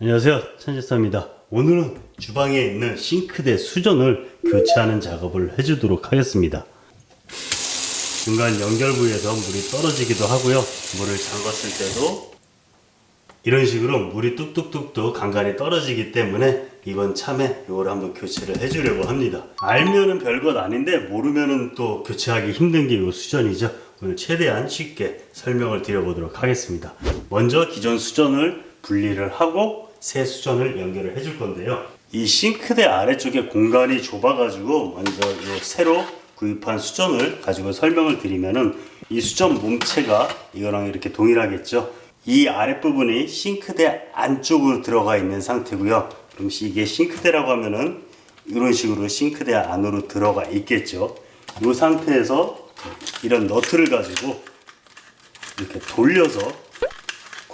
안녕하세요. 천지사입니다. 오늘은 주방에 있는 싱크대 수전을 교체하는 작업을 해주도록 하겠습니다. 중간 연결 부위에서 물이 떨어지기도 하고요. 물을 잠갔을 때도 이런 식으로 물이 뚝뚝뚝뚝 간간히 떨어지기 때문에 이번 참에 이걸 한번 교체를 해주려고 합니다. 알면은 별것 아닌데 모르면은 또 교체하기 힘든 게 이 수전이죠. 오늘 최대한 쉽게 설명을 드려보도록 하겠습니다. 먼저 기존 수전을 분리를 하고 새 수전을 연결을 해줄 건데요 이 싱크대 아래쪽에 공간이 좁아가지고 먼저 이 새로 구입한 수전을 가지고 설명을 드리면은 이 수전 몸체가 이거랑 이렇게 동일하겠죠 이 아랫부분이 싱크대 안쪽으로 들어가 있는 상태고요. 그럼 이게 싱크대라고 하면은 이런 식으로 싱크대 안으로 들어가 있겠죠. 이 상태에서 이런 너트를 가지고 이렇게 돌려서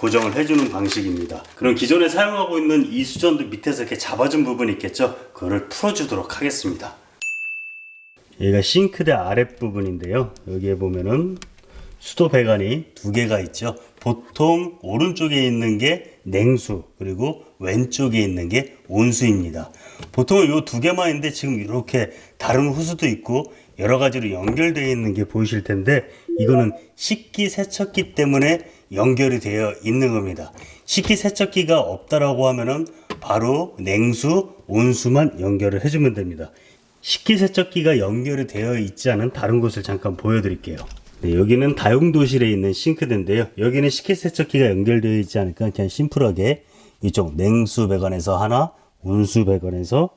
고정을 해주는 방식입니다. 그럼 기존에 사용하고 있는 이 수전도 밑에서 이렇게 잡아준 부분이 있겠죠. 그거를 풀어주도록 하겠습니다. 얘가 싱크대 아랫부분인데요. 여기에 보면은 수도 배관이 두 개가 있죠. 보통 오른쪽에 있는 게 냉수 그리고 왼쪽에 있는 게 온수입니다. 보통 이두 개만 있는데 지금 이렇게 다른 호수도 있고 여러 가지로 연결되어 있는 게 보이실 텐데 이거는 식기 세척기 때문에 연결이 되어 있는 겁니다. 식기 세척기가 없다라고 하면은 바로 냉수, 온수만 연결을 해주면 됩니다. 식기 세척기가 연결이 되어 있지 않은 다른 곳을 잠깐 보여드릴게요. 네, 여기는 다용도실에 있는 싱크대인데요. 여기는 식기세척기가 연결되어 있지 않으니까 그냥 심플하게 이쪽 냉수 배관에서 하나, 온수 배관에서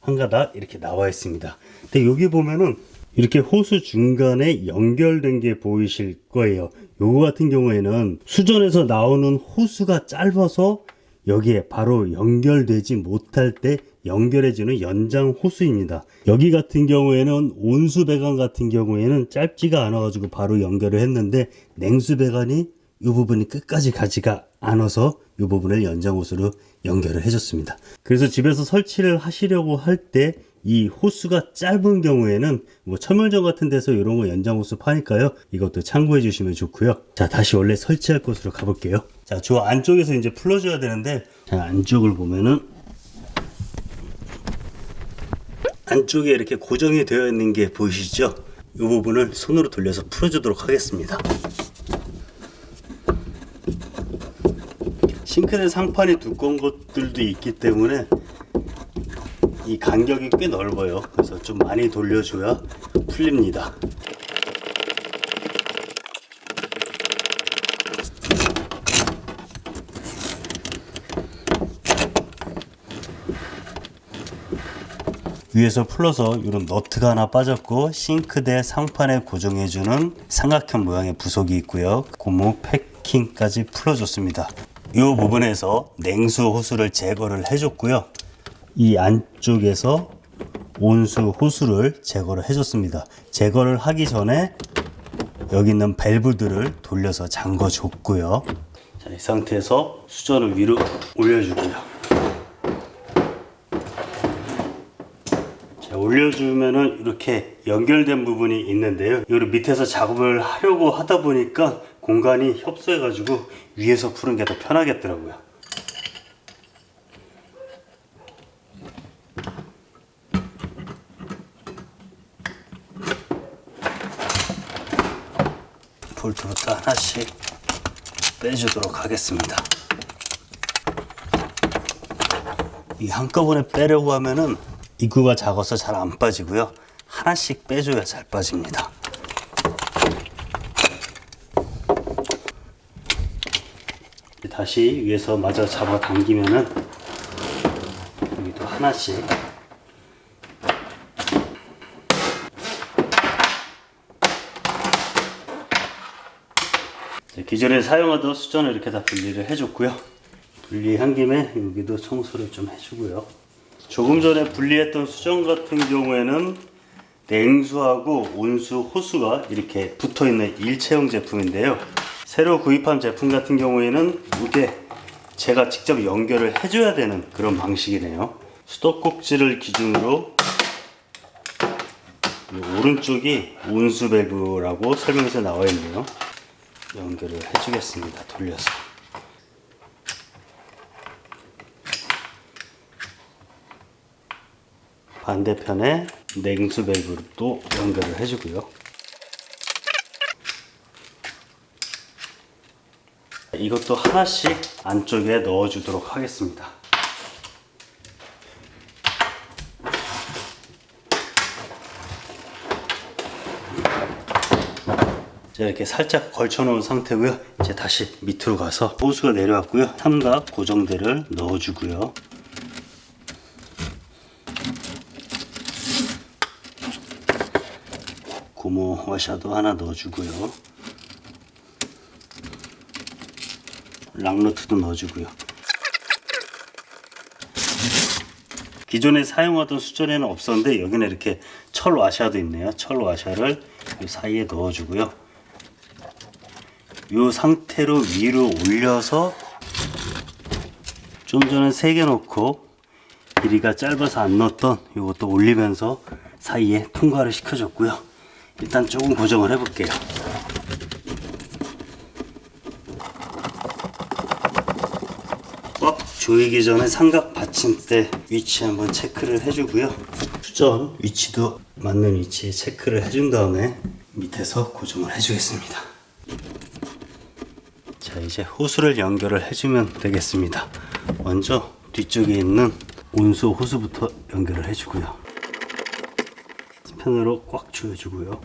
한 가닥 이렇게 나와 있습니다. 근데 여기 보면은 이렇게 호수 중간에 연결된 게 보이실 거예요. 요거 같은 경우에는 수전에서 나오는 호수가 짧아서 여기에 바로 연결되지 못할 때 연결해주는 연장 호수입니다. 여기 같은 경우에는 온수 배관 같은 경우에는 짧지가 않아가지고 바로 연결을 했는데 냉수 배관이 이 부분이 끝까지 가지가 않아서 이 부분을 연장 호수로 연결을 해줬습니다. 그래서 집에서 설치를 하시려고 할때 이 호수가 짧은 경우에는 뭐 천물점 같은 데서 이런 거 연장 호수 파니까요. 이것도 참고해 주시면 좋고요. 자, 다시 원래 설치할 곳으로 가볼게요. 자, 저 안쪽에서 이제 풀어줘야 되는데 자, 안쪽을 보면은 안쪽에 이렇게 고정이 되어 있는 게 보이시죠? 이 부분을 손으로 돌려서 풀어주도록 하겠습니다. 싱크대 상판이 두꺼운 것들도 있기 때문에 이 간격이 꽤 넓어요. 그래서 좀 많이 돌려줘야 풀립니다. 위에서 풀러서 이런 너트가 하나 빠졌고 싱크대 상판에 고정해주는 삼각형 모양의 부속이 있고요. 고무 패킹까지 풀어줬습니다. 이 부분에서 냉수 호수를 제거를 해줬고요. 이 안쪽에서 온수 호수를 제거를 해줬습니다. 제거를 하기 전에 여기 있는 밸브들을 돌려서 잠궈 줬고요. 자, 이 상태에서 수전을 위로 올려주고요. 올려주면은 이렇게 연결된 부분이 있는데요. 이걸 밑에서 작업을 하려고 하다 보니까 공간이 협소해가지고 위에서 푸는 게 더 편하겠더라고요. 볼트부터 하나씩 빼주도록 하겠습니다. 이 한꺼번에 빼려고 하면은 입구가 작아서 잘 안 빠지고요. 하나씩 빼줘야 잘 빠집니다. 다시 위에서 마저 잡아 당기면은 여기도 하나씩 자, 기존에 사용하던 수전을 이렇게 다 분리를 해줬고요. 분리한 김에 여기도 청소를 좀 해주고요. 조금 전에 분리했던 수전 같은 경우에는 냉수하고 온수, 호수가 이렇게 붙어 있는 일체형 제품인데요. 새로 구입한 제품 같은 경우에는 이게 제가 직접 연결을 해줘야 되는 그런 방식이네요. 수도꼭지를 기준으로 이 오른쪽이 온수 밸브라고 설명서 나와 있네요. 연결을 해주겠습니다. 돌려서. 반대편에 냉수 밸브도 연결을 해주고요. 이것도 하나씩 안쪽에 넣어주도록 하겠습니다. 자, 이렇게 살짝 걸쳐놓은 상태고요. 이제 다시 밑으로 가서 호수가 내려왔고요. 삼각 고정대를 넣어주고요. 고무 와샤도 하나 넣어주고요. 락노트도 넣어주고요. 기존에 사용하던 수전에는 없었는데 여기는 이렇게 철 와샤도 있네요. 철 와샤를 이 사이에 넣어주고요. 이 상태로 위로 올려서 좀 전에 세개 놓고 길이가 짧아서 안 넣었던 이것도 올리면서 사이에 통과를 시켜줬고요. 일단 조금 고정을 해볼게요. 꽉 조이기 전에 삼각 받침대 위치 한번 체크를 해주고요. 수전 위치도 맞는 위치에 체크를 해준 다음에 밑에서 고정을 해주겠습니다. 자 이제 호수를 연결을 해주면 되겠습니다. 먼저 뒤쪽에 있는 온수 호수부터 연결을 해주고요. 스패너로 꽉 조여주고요.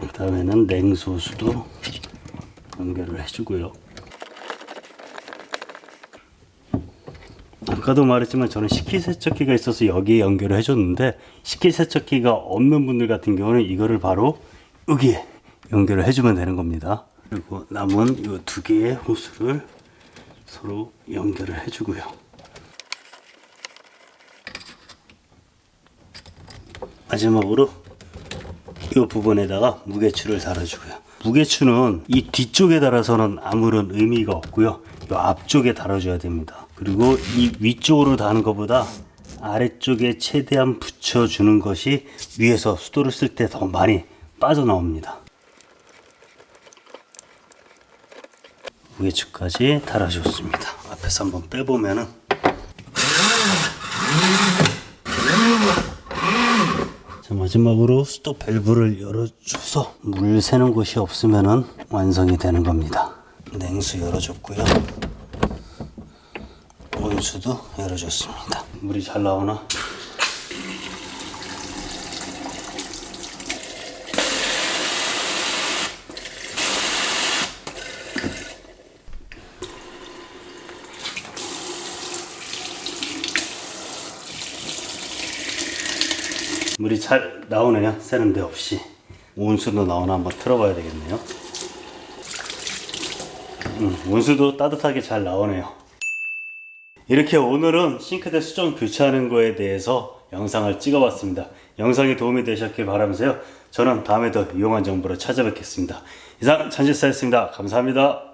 그 다음에는 냉수 호수도 연결을 해주고요. 아까도 말했지만 저는 식기세척기가 있어서 여기에 연결을 해줬는데 식기세척기가 없는 분들 같은 경우는 이거를 바로 여기에 연결을 해주면 되는 겁니다. 그리고 남은 이 두 개의 호스를 서로 연결을 해주고요. 마지막으로 이 부분에다가 무게추를 달아주고요. 무게추는 이 뒤쪽에 달아서는 아무런 의미가 없고요. 이 앞쪽에 달아줘야 됩니다. 그리고 이 위쪽으로 다는 것보다 아래쪽에 최대한 붙여주는 것이 위에서 수도를 쓸 때 더 많이 빠져나옵니다. 무게추까지 달아줬습니다. 앞에서 한번 빼보면은 자, 마지막으로 수도 밸브를 열어줘서 물 새는 곳이 없으면은 완성이 되는 겁니다. 냉수 열어줬고요. 온수도 열어줬습니다. 물이 잘 나오나? 물이 잘 나오네요. 새는 데 없이. 온수도 나오나 한번 틀어봐야 되겠네요. 음, 온수도 따뜻하게 잘 나오네요. 이렇게 오늘은 싱크대 수정 교체하는 거에 대해서 영상을 찍어봤습니다. 영상이 도움이 되셨길 바라면서요. 저는 다음에 더 유용한 정보로 찾아뵙겠습니다. 이상 전지사였습니다. 감사합니다.